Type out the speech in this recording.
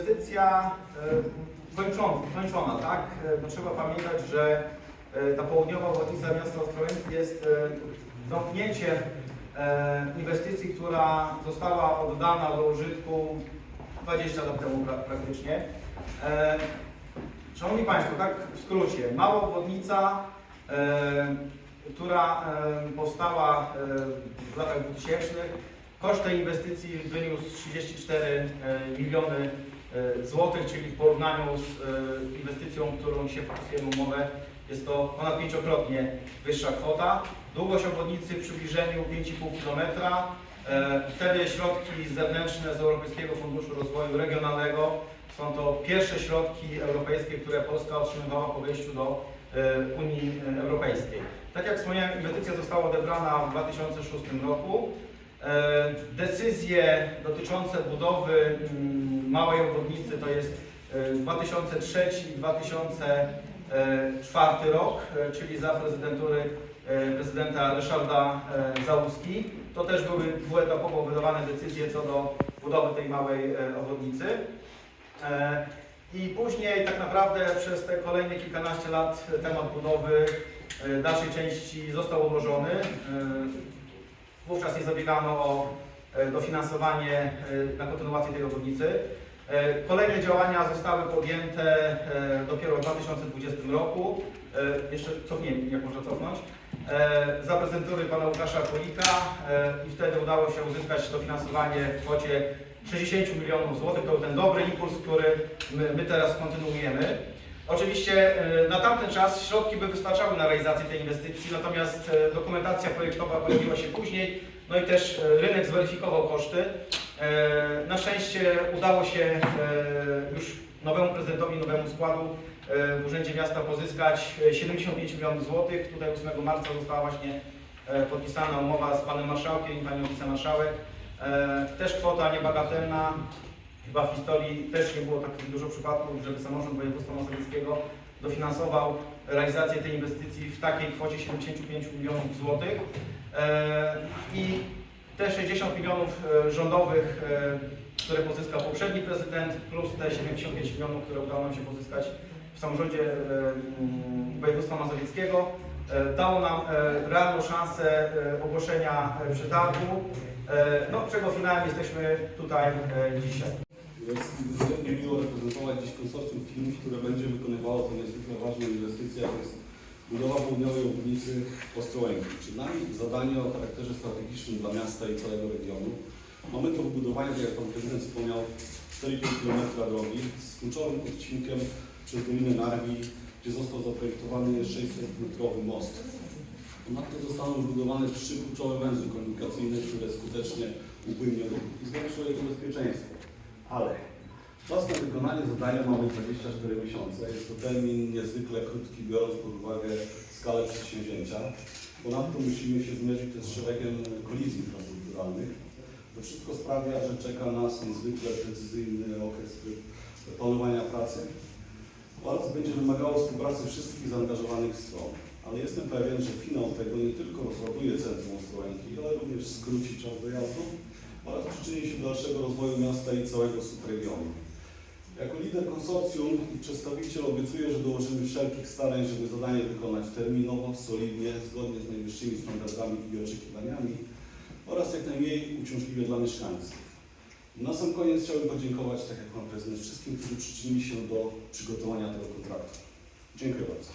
inwestycja e, kończona, tak? E, Bo trzeba pamiętać, że e, ta południowa obwodnica miasta Ostrołęki jest zamknięcie inwestycji, która została oddana do użytku 20 lat temu pra- praktycznie. Szanowni Państwo, tak w skrócie, mała obwodnica, która powstała w latach 2000. Koszt tej inwestycji wyniósł 34 e, miliony e, złotych, czyli w porównaniu z e, inwestycją, którą się podpisujemy umowę, jest to ponad pięciokrotnie wyższa kwota. Długość obwodnicy w przybliżeniu 5,5 km. E, Wtedy środki zewnętrzne z Europejskiego Funduszu Rozwoju Regionalnego są to pierwsze środki europejskie, które Polska otrzymywała po wejściu do Unii Europejskiej. Tak jak wspomniałem, inwestycja została odebrana w 2006 roku. Decyzje dotyczące budowy mm, małej obwodnicy to jest e, 2003 i 2004 rok, e, czyli za prezydentury e, prezydenta Ryszarda e, Załuski. To też były dwuetapowo wydawane decyzje co do budowy tej małej e, obwodnicy. E, I później tak naprawdę przez te kolejne kilkanaście lat temat budowy e, dalszej części został odłożony. E, Wówczas nie zabiegano o e, dofinansowanie e, na kontynuację tej obwodnicy. E, Kolejne działania zostały podjęte e, dopiero w 2020 roku. E, Jeszcze cofnij, jak można cofnąć. E, Za prezentury pana Łukasza Polika e, i wtedy udało się uzyskać dofinansowanie w kwocie 60 milionów złotych. To był ten dobry impuls, który my, my teraz kontynuujemy. Oczywiście e, na tamten czas środki by wystarczały na realizację tej inwestycji, natomiast e, dokumentacja projektowa pojawiła się później, no i też e, rynek zweryfikował koszty. Na szczęście udało się już nowemu prezydentowi, nowemu składu w Urzędzie Miasta pozyskać e, 75 milionów złotych. Tutaj 8 marca została właśnie podpisana umowa z panem marszałkiem i panią wicemarszałek. Też kwota niebagatelna, Chyba w historii też nie było takich dużo przypadków, żeby samorząd województwa mazowieckiego dofinansował realizację tej inwestycji w takiej kwocie 75 milionów złotych. E, I te 60 milionów e, rządowych, e, które pozyskał poprzedni prezydent, plus te 75 milionów, które udało nam się pozyskać w samorządzie mm, województwa mazowieckiego, dało nam realną szansę ogłoszenia przetargu, no, czego finałem jesteśmy tutaj dzisiaj. Jest niezwykle miło reprezentować dziś konsorcjum firm, które będzie wykonywało tę niezwykle ważną inwestycję, jaką jest budowa południowej obwodnicy Ostrołęki. Przed nami zadanie o charakterze strategicznym dla miasta i całego regionu. Mamy do wybudowania, tak jak Pan Prezydent wspomniał, 4,5 km drogi z kluczowym odcinkiem przez Dolinę Narwi, gdzie został zaprojektowany 600-metrowy most. Ponadto zostaną wybudowane trzy kluczowe węzły komunikacyjne, które skutecznie upłynią ruch i zwiększą jego bezpieczeństwo. Ale czas na wykonanie zadania mamy 24 miesiące. Jest to termin niezwykle krótki, biorąc pod uwagę skalę przedsięwzięcia. Ponadto musimy się zmierzyć z szeregiem kolizji infrastrukturalnych. To wszystko sprawia, że czeka nas niezwykle precyzyjny okres planowania pracy oraz będzie wymagało współpracy wszystkich zaangażowanych stron. Ale jestem pewien, że finał tego nie tylko rozładuje centrum Ostrołęki, ale również skróci czas dojazdu oraz przyczyni się do dalszego rozwoju miasta i całego subregionu. Jako lider konsorcjum i przedstawiciel obiecuję, że dołożymy wszelkich starań, żeby zadanie wykonać terminowo, solidnie, zgodnie z najwyższymi standardami i oczekiwaniami oraz jak najmniej uciążliwie dla mieszkańców. Na sam koniec chciałbym podziękować, tak jak Pan Prezydent, wszystkim, którzy przyczynili się do przygotowania tego kontraktu. Dziękuję bardzo.